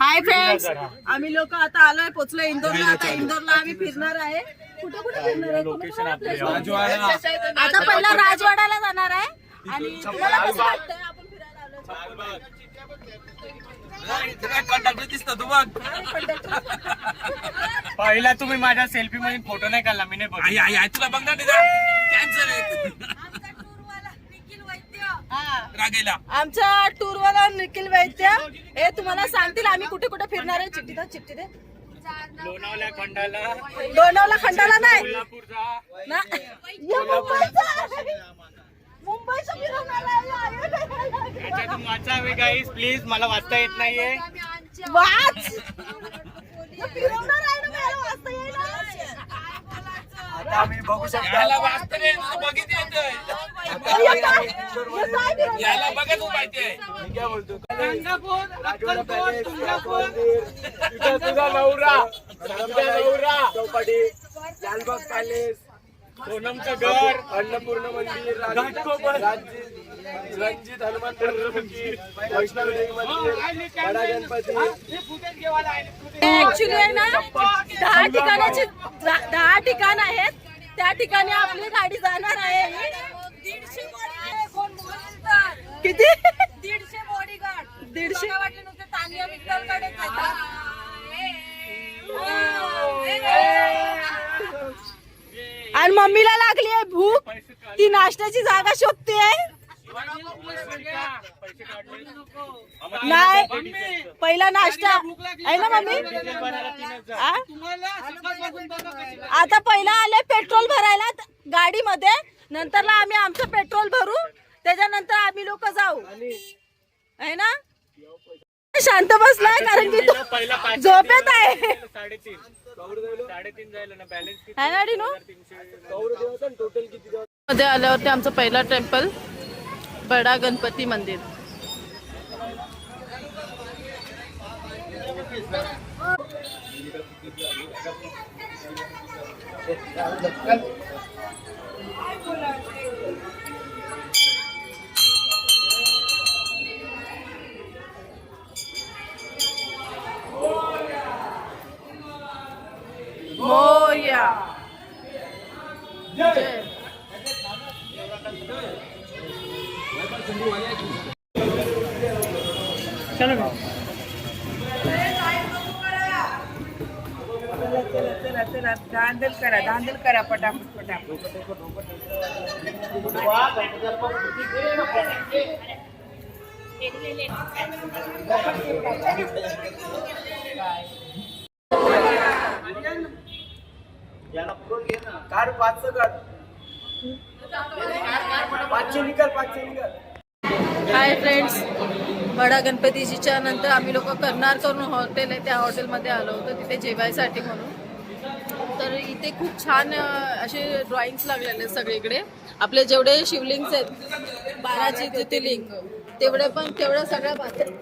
Hi friends आम्ही लोक आता आलोय पोचलोय इंदोरला. आता इंदोरला आम्ही फिरणार आहे. कुठे कुठे फिरणार आहे? आता पहिला राजवाड्याला जाणार आहे. आणि तुम्हाला कसं वाटतंय? आपण फिरायला आलोय. पहिला तुम्ही माझ्या सेल्फी मध्ये फोटो नाही काढला मी नाही तुला बघ ना कॅन्सर आहे. हा. रागेला. आमचा टूर वाला निखिल वैद्य हे तुम्हाला सांगतील आम्ही कुठे कुठे फिरणार आहे? चिठ्ठी दे चिठ्ठी दे. लोणावल्या खंडाला. लोणावळा खंडाला नाही. ना. या मुंबईचा. गाईस प्लीज मला वाचता येत नाहीये. वाच. फिरवणार आहे ना मला वाचता येईना. आता आम्ही बघू शकतो. याला वाचता नाही बघित? याला बघत पाहिजे मी काय बोलतो राजवाडा पॅलेस राम मंदिर तिथं तुझा नवरा तुझा नवरा चौपाटी. लालबाग पॅलेस सोनमचं घर अन्नपूर्ण मंदिर रणजित हनुमान मंदिर ऍक्च्युली आहे ना दहा ठिकाणाची दहा ठिकाण आहेत. त्या ठिकाणी आपली गाडी जाणार आहे. किती? दीडशे बॉडीगार्ड दीडशे? वाटले नुसते तानिया विठ्ठलकडे आणि मम्मीला लागली आहे भूक. ती नाश्त्याची जागा शोधते नाही पहिला नाश्ता. आहे ना मम्मी? आता पहिला आले पेट्रोल भरायला गाडीमध्ये. नंतरला आम्ही आमचं पेट्रोल भरू. त्याच्यानंतर आम्ही लोक जाऊ. आहे ना? शांत बसलाय कारण की तो झोपेत आहे. आहे ना डिनो मध्ये आल्यावरती आमचं पहिला टेम्पल बडा गणपती मंदिर. मोया जय. चला। चला धांदल करा धांदल करा पटापट पटापट कार पाचशे काढ पाचशे निकाल पाचशे निकाल. हाय फ्रेंड्स बडा गणपतीजीच्या नंतर आम्ही लोक करणार करून हॉटेल आहे. त्या हॉटेलमध्ये आलो होतो. तिथे जेवायसाठी म्हणून. तर इथे खूप छान असे ड्रॉइंग्स लागलेले आहेत सगळीकडे. आपले जेवढे शिवलिंग्स आहेत बाराचे ज्योतिर्लिंग तेवढे पण तेवढ्या सगळ्या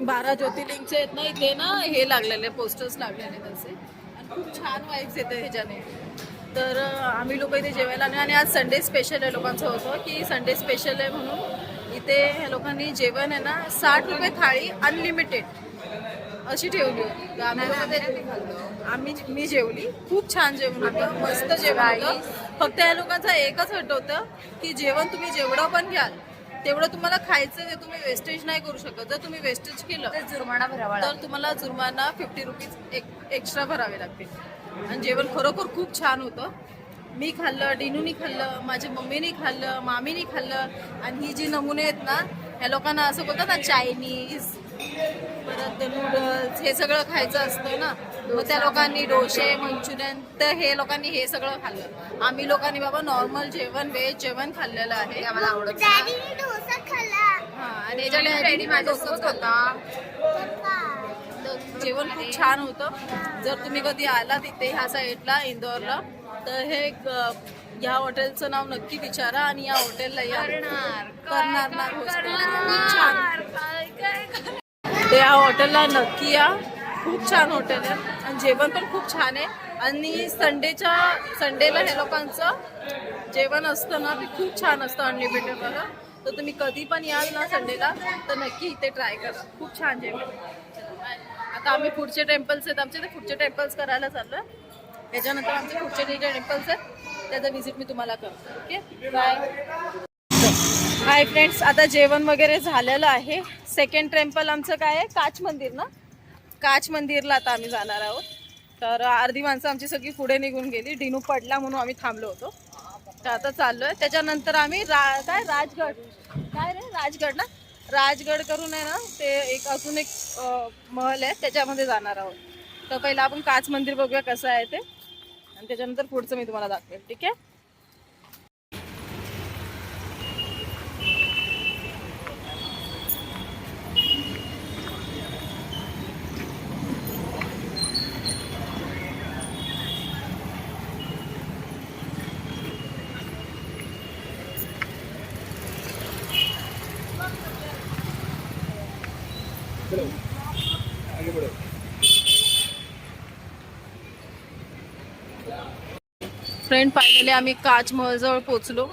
बारा ज्योतिर्लिंगचे आहेत ना इथे ना हे लागलेले पोस्टर्स लागलेले आहेत आणि खूप छान वाईब्स येते ह्याच्याने. तर आम्ही लोक इथे जेवायला आले आणि आज संडे स्पेशल आहे लोकांचं होतं की संडे स्पेशल आहे म्हणून इथे ह्या लोकांनी जेवण आहे ना साठ रुपये थाळी अनलिमिटेड अशी ठेवली. होती आम्ही मी जेवली. खूप छान जेवण होतं. मस्त जेवण होतं. फक्त या लोकांचं एकच हट होतं की जेवण तुम्ही जेवढं पण घ्याल तेवढं तुम्हाला खायचं ते तुम्ही वेस्टेज नाही करू शकत. जर तुम्ही वेस्टेज केलं जुर्माना भरावा तर तुम्हाला जुर्माना फिफ्टी रुपीज एक एक्स्ट्रा भरावे लागतील. आणि जेवण खरोखर खूप छान होतं. मी खाल्लं डिनूनी खाल्लं माझ्या मम्मीनी खाल्लं मामीनी खाल्लं आणि ही जी नमुने आहेत ना ह्या लोकांना असं बोलतात ना चायनीज परत नूडल्स हे सगळं खायचं असतं ना. मग त्या लोकांनी डोसे मंचुरियन तर हे लोकांनी हे सगळं खाल्लं. आम्ही लोकांनी बाबा नॉर्मल जेवण व्हेज जेवण खाल्लेलं आहे. आम्हाला आवडत हा आणि डॅडी माझ्यासोबत होता. जेवण खूप छान होतं. जर तुम्ही कधी आला तिथे ह्या साईडला इंदोरला तर हे एक, अ, या हॉटेलचं नाव नक्की विचारा आणि या हॉटेलला या. करणार छान. तर या हॉटेलला नक्की या. खूप छान हॉटेल आहे. आणि जेवण पण खूप छान आहे. आणि संडेच्या संडेला हे लोकांचं जेवण असतं ना ते खूप छान असतं अनलिमिटेड वाला. तर तुम्ही कधी पण याल ना संडेला तर नक्की इथे ट्राय करा. खूप छान जेवण. आता आम्ही पुढचे टेम्पल्स आहेत. आमचे ते पुढचे टेम्पल्स करायला चाललोय. त्याच्यानंतर आमचे पुढचे जे टेम्पल्स आहेत त्याचं व्हिजिट मी तुम्हाला करतो. ओके बाय हाय फ्रेंड्स आता जेवण वगैरे झालेलं आहे. सेकंड टेम्पल आमचं काय आहे? काच मंदिर ना? काच मंदिरला आता आम्ही जाणार आहोत. तर अर्धी माणसं आमची सगळी पुढे निघून गेली. डिनू पडला म्हणून आम्ही थांबलो होतो. तर आता चाललो आहे त्याच्यानंतर आम्ही रा काय? राजगड. काय रे? राजगड ना? राजगड करून आहे ना ते एक अजून एक महल आहे त्याच्यामध्ये जाणार आहोत. तर पहिलं आपण काच मंदिर बघूया कसं आहे ते. आणि त्याच्यानंतर पुढचं मी तुम्हाला दाखवेल ठीक आहे? फ्रेंड फायनली आम्ही काच महलजवळ पोचलो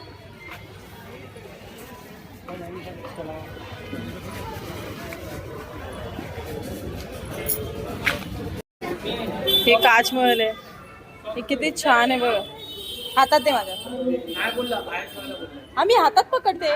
हे काच महल आहे. हे किती छान आहे बघ. हातात दे माझ्या. आम्ही हातात पकडते.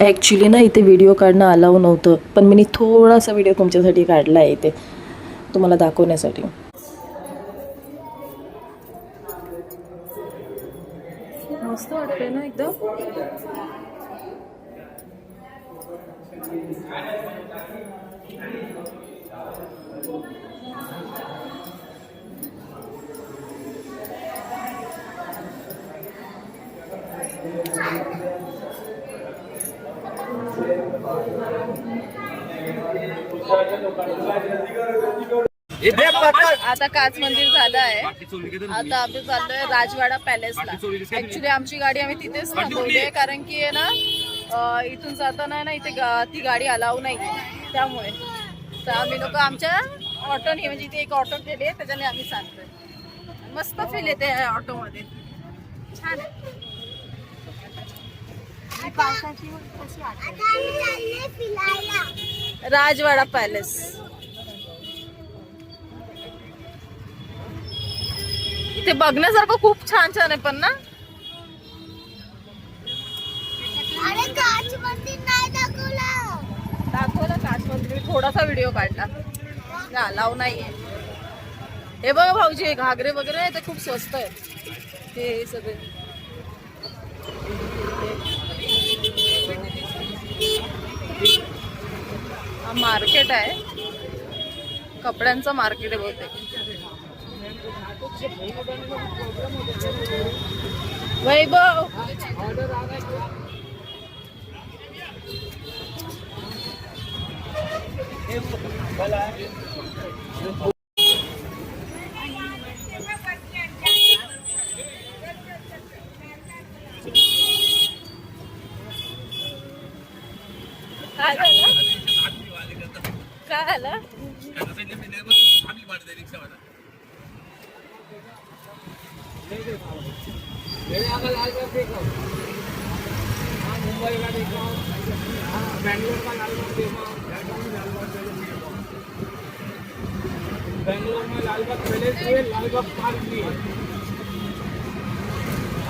ॲक्च्युली ना इथे व्हिडिओ काढणं अलाव नव्हतं. पण मी थोडासा व्हिडिओ तुमच्यासाठी काढला आहे इथे. तुम्हाला दाखवण्यासाठी. मस्त वाटतंय ना एकदम? आता काच मंदिर झालं आहे. आता आम्ही चाललोय राजवाडा पॅलेसला ऍक्च्युली आमची गाडी आम्ही तिथेच थांबवली आहे कारण की आहे ना इथून जाताना ना इथे गा- ती गाडी अलाव नाही. त्यामुळे. तर आम्ही लोक आमच्या ऑटोने म्हणजे इथे एक ऑटो केली आहे त्याच्याने आम्ही चालतोय मस्त फील येते ऑटो मध्ये. छान आहे. राजवाडा पॅलेस. इथे बघण्यासारखं खूप छान छान आहे पण ना? दाखवलं. काच मंदिर. थोडासा व्हिडिओ काढला. अलाव नाहीये. हे बघ भाऊजी घागरे वगैरे ते खूप स्वस्त आहे. हे सगळे. हा मार्केट आहे. कपड्यांचं मार्केट आहे बहुतेक. वैभव झालं काय झालं मुंबई का देखा का लालबाग देखा में लालबाग पैलेस भी है लालबाग पार्क भी है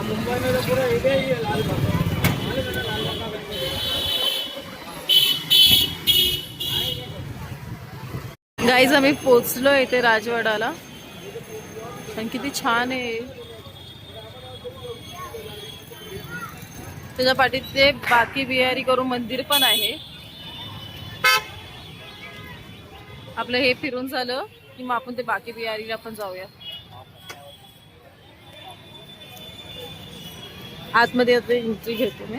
मुंबई में तो पूरा एरिया ही है लालबाग लालबाग का गाईज आम्ही पोचलो इथे राजवाडाला आणि किती छान आहे. त्याच्या पाठीत ते बाकी बिहारी करून मंदिर पण आहे. आपलं हे फिरून झालं की मग आपण ते बाकी बिहारीला पण जाऊया. आतमध्ये आता एंट्री घेतो मी.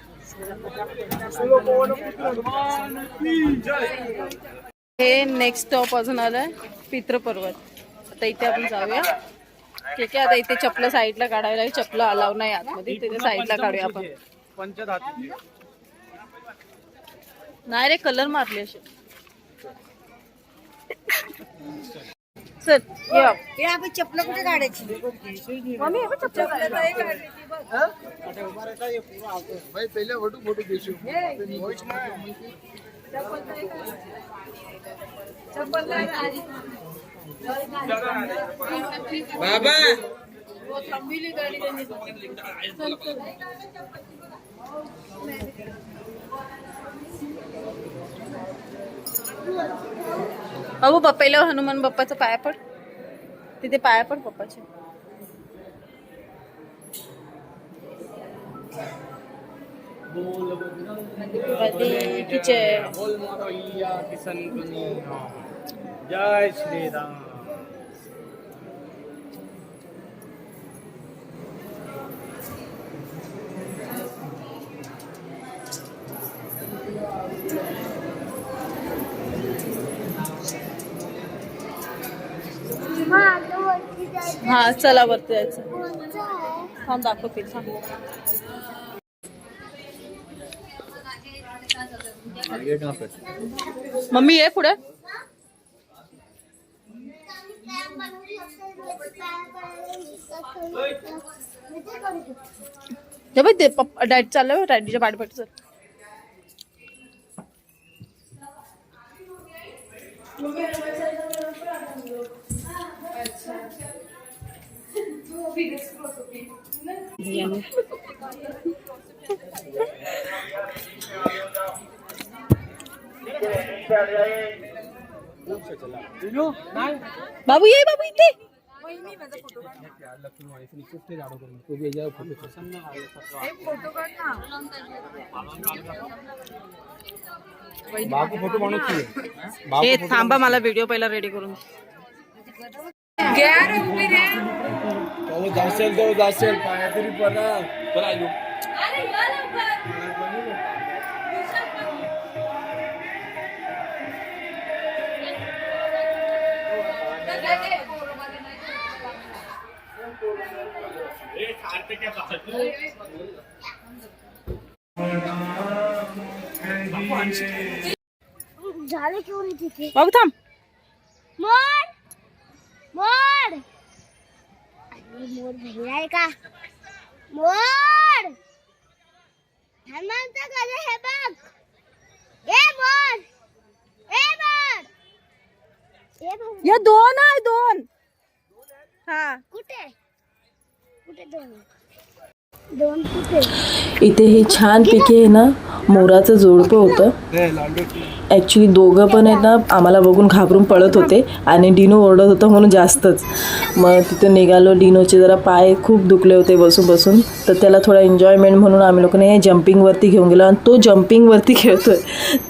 हे नेक्स्ट स्टॉप अजून आलाय पित्रपर्वत आता इथे आपण जाऊया. ठीक आहे आता इथे चपलं साईडला काढायला चपलं अलाव नाही आतमध्ये तिथे साईडला काढूया आपण. नाही रे कलर मारले असे. चल ये. आपण चपला कुठे काढायची? मम्मी हे बघ. चपलं काढली. बाबा! हो, थांबविली गाडी त्यांनी. चल, चल. बाबू पप्पाला हनुमान बाप्पाचा पाया पड. तिथे पाया पड जय. जय श्रीराम। हा चला वरती जायचं. थांब दाखवते थांब. मम्मी ये पुढे. हे बघ ते पप्पा डॅडी चाललं डॅडीच्या पाठपाठ चल बाबू ये बाबू इथे. हे थांबा मला व्हिडिओ पहिला रेडी करून. जासेल तो जासेल। पाया तरी पडा झालं केवढी तिथे बाबू थांब मोर मोर. अरे मोर भरलाय का? मोर. हनुमंत कधी हे बघ. ए मोर. ए मोर. ए भाऊ. या दोन आहे दोन. हा. कुठे? कुठे दोन? दोन कुठे? इथे हे छानपैकी आहे ना मोराचं जोडपं होतं. ॲक्च्युली दोघं पण आहेत ना आम्हाला बघून घाबरून पळत होते आणि डिनो ओरडत होतं म्हणून जास्तच. मग तिथं निघालो डिनोचे जरा पाय खूप दुखले होते बसून बसून. तर त्याला थोडा एन्जॉयमेंट म्हणून आम्ही लोकांनी हे जम्पिंगवरती घेऊन गेलो आणि तो जम्पिंगवरती खेळतोय.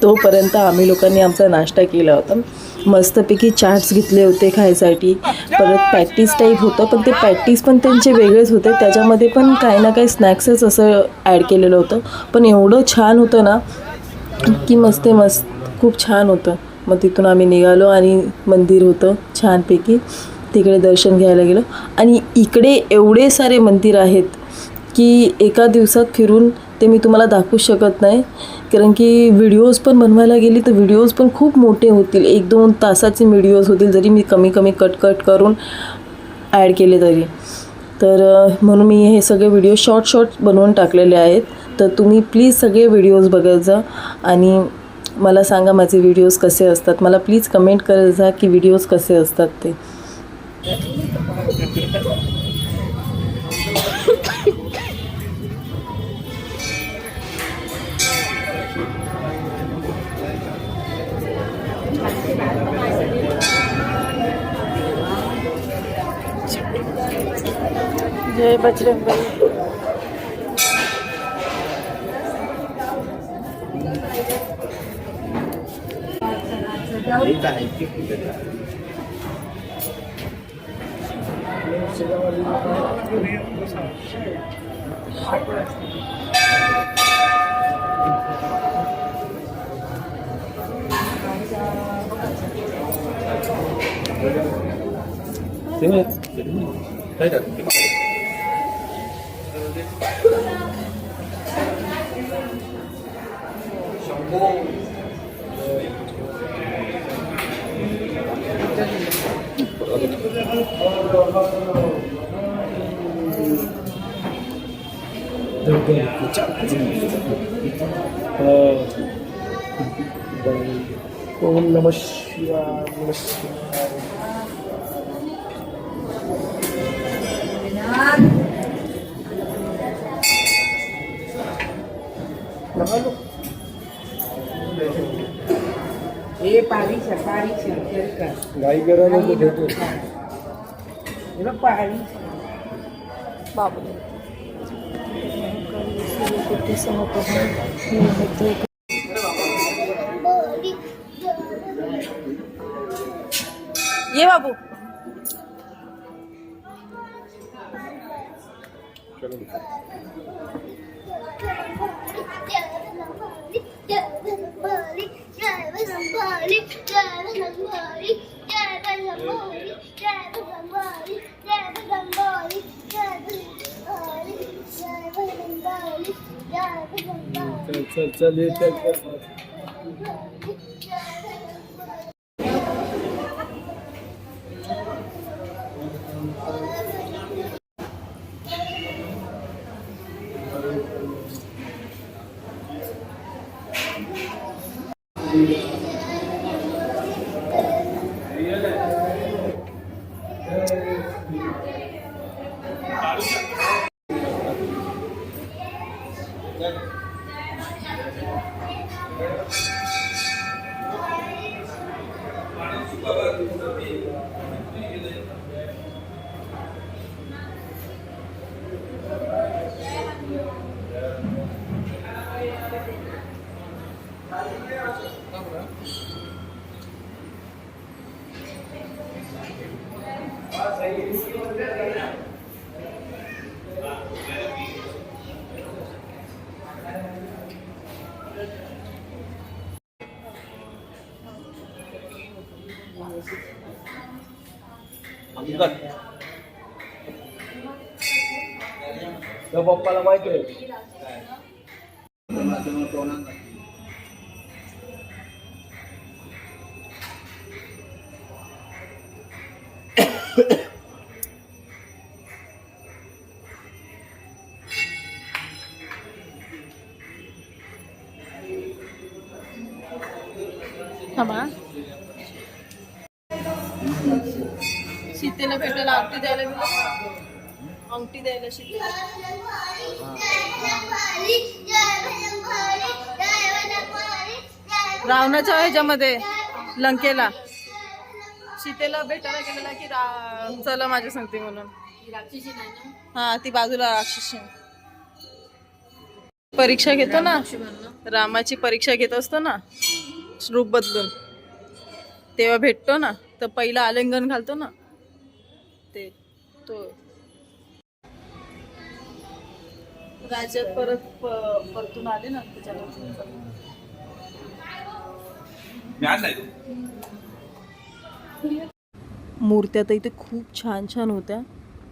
तोपर्यंत आम्ही लोकांनी आमचा नाश्ता केला होता. मस्तपैकी चाट्स घेतले होते खायसाठी. परत पॅटीस टाईप होतं पण ते पॅटीस पण त्यांचे वेगळेच होते. त्याच्यामध्ये पण काही ना काही स्नॅक्सच असं ॲड केलेलं होतं. पण एवढं छान होतं होतं ना की मस्त आहे, मस्त खूप छान होतं. मग तिथून आम्ही निघालो आणि मंदिर होतं छानपैकी. तिकडे दर्शन घ्यायला गेलो. आणि इकडे एवढे सारे मंदिर आहेत की एका दिवसात फिरून ते मी तुम्हाला दाखवू शकत नाही. कारण की व्हिडिओज पण बनवायला गेली तर व्हिडिओज पण खूप मोठे होतील. एक दोन तासाचे व्हिडिओज होतील जरी मी कमी कमी कट कट करून ॲड केले तरी. तर म्हणून मी हे सगळे व्हिडिओ शॉर्ट शॉर्ट बनवून टाकलेले आहेत. तर तुम्ही प्लीज सगळे व्हिडिओज बघत जा. आणि मला सांगा माझे व्हिडिओज कसे असतात. मला प्लीज कमेंट करत जा की व्हिडिओज कसे असतात ते. जय बजरंग 全然、誰だっけ São Paulo. ओम नम शिवाय नमः. हे पारीश पारीश कर गाई गरम घेतो. बघ पारीश बाबू ये बाबू. चल चल चल ये चल त्या पप्पाला माहिती आहे थांबा सीतेला भेटायला अंगठी द्यायला गेलो. अंगठी द्यायला सीतेला रावणाच्या ह्याच्यामध्ये लंकेला. सीतेला भेटायला गेलेला की रा- चला माझ्या सांगते म्हणून. हा ती बाजूला राक्षसी. परीक्षा घेतो ना? रामाची परीक्षा घेत असतो ना? रूप बदलून. तेव्हा भेटतो ना? तर पहिला आलिंगन घालतो ना? ते तो. राज्यात परत परतून आले ना त्याच्यावर. मूर्त्या तर इथे खूप छान छान होत्या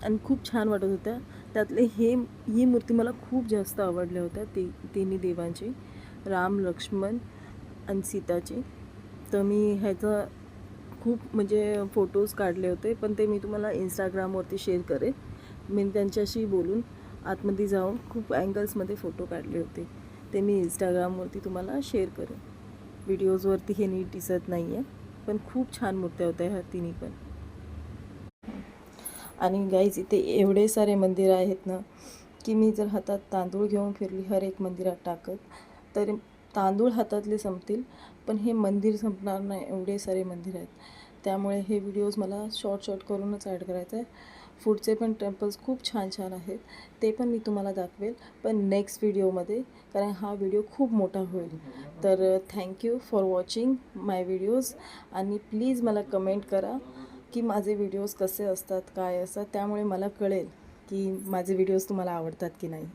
आणि खूप छान वाटत होत्या. त्यातले हे ही मूर्ती मला खूप जास्त आवडल्या होत्या ती तिन्ही देवांची राम लक्ष्मण आणि सीताची. तर मी ह्याचा खूप म्हणजे फोटोज काढले होते पण ते मी तुम्हाला इंस्टाग्रामवरती शेअर करेन. मी त्यांच्याशी बोलून आतमध्ये जाऊन खूप अँगल्समध्ये फोटो काढले होते. ते मी इंस्टाग्रामवरती तुम्हाला शेअर करेन. व्हिडिओजवरती हे नीट दिसत नाही आहे पण खूप छान मूर्त्या होत्या ह्या तिन्ही पण. आणि गाईज इथे एवढे सारे मंदिरं आहेत ना की मी जर हातात तांदूळ घेऊन फिरली हर एक मंदिरात टाकत तर तांदूळ हातातले संपतील पण हे मंदिर संपणार नाही एवढे सारे मंदिर आहेत. त्यामुळे हे व्हिडिओज मला शॉर्ट शॉर्ट करूनच ॲड करायचं आहे फूडचे पण टेम्पल्स खूप छान छान आहेत. ते पण मी तुम्हाला दाखवेल पण नेक्स्ट व्हिडिओमध्ये कारण हा व्हिडिओ खूप मोठा होईल. तर thank you for watching my videos आणि प्लीज मला कमेंट करा की माझे व्हिडिओज कसे असतात काय असतात त्यामुळे मला कळेल की माझे व्हिडिओज तुम्हाला आवडतात की नाही.